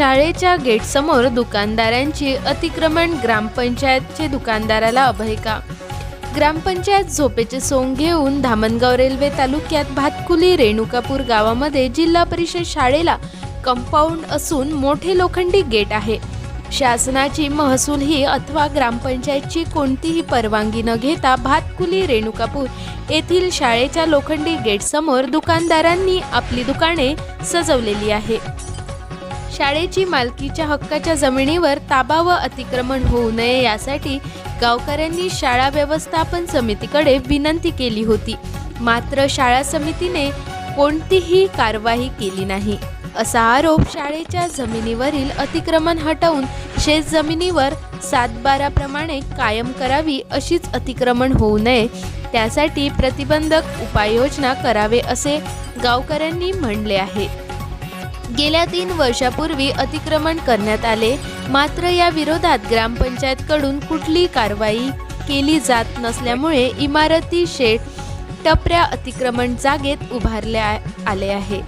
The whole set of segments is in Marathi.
शाळेच्या गेटसमोर दुकानदारांची अतिक्रमण ग्रामपंचायतचे दुकानदाराला अभय का ग्रामपंचायत झोपेचे सोंग घेऊन धामणगाव रेल्वे तालुक्यात भातकुली रेणुकापूर गावामध्ये जिल्हा परिषद शाळेला कंपाऊंड असून मोठे लोखंडी गेट आहे. शासनाची महसूल ही अथवा ग्रामपंचायतची कोणतीही परवानगी न घेता भातकुली रेणुकापूर येथील शाळेच्या लोखंडी गेटसमोर दुकानदारांनी आपली दुकाने सजवलेली आहे. शाळेची मालकीच्या हक्काच्या जमिनीवर ताबा व अतिक्रमण होऊ नये यासाठी गावकऱ्यांनी शाळा व्यवस्थापन समितीकडे विनंती केली होती. मात्र शाळा समितीने कोणतीही कारवाई केली नाही. असा आरोप शाळेच्या जमिनीवरील अतिक्रमण हटवून शेत जमिनीवर सातबाराप्रमाणे कायम करावी अशीच अतिक्रमण होऊ नये त्यासाठी प्रतिबंधक उपाययोजना करावे असे गावकऱ्यांनी म्हणले आहे. गेल्या तीन वर्षापूर्वी अतिक्रमण करण्यात आले. मात्र या विरोधात ग्रामपंचायतकडून कुठली कारवाई केली जात नसल्यामुळे इमारती शेड टपऱ्या अतिक्रमण जागेत उभारल्या आले आहे.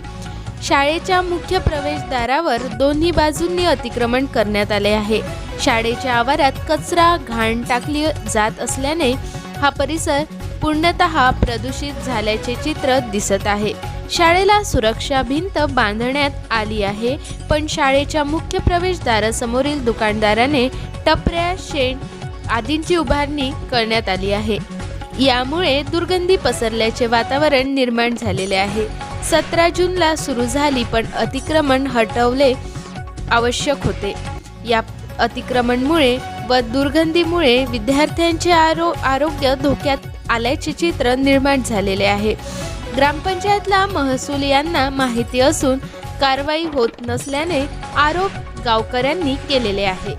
शाळेच्या मुख्य प्रवेशद्वारावर दोन्ही बाजूंनी अतिक्रमण करण्यात आले आहे. शाळेच्या आवारात कचरा घाण टाकली जात असल्याने हा परिसर पूर्णतः प्रदूषित झाल्याचे चित्र दिसत आहे. शाळेला सुरक्षा भिंत बांधण्यात आली आहे. पण शाळेच्या मुख्य प्रवेशद्वारासमोरील दुकानदाराने टपऱ्या शेण आदींची उभारणी करण्यात आली आहे. यामुळे दुर्गंधी पसरल्याचे वातावरण निर्माण झालेले आहे. सतरा जूनला सुरू झाली पण अतिक्रमण हटवले आवश्यक होते. या अतिक्रमणमुळे व दुर्गंधीमुळे विद्यार्थ्यांचे आरो आरोग्य धोक्यात आल्याचे चित्र निर्माण झालेले आहे. ग्रामपंचायतला महसूल यांना माहिती असून कारवाई होत नसल्याने आरोप गावकऱ्यांनी केलेले आहे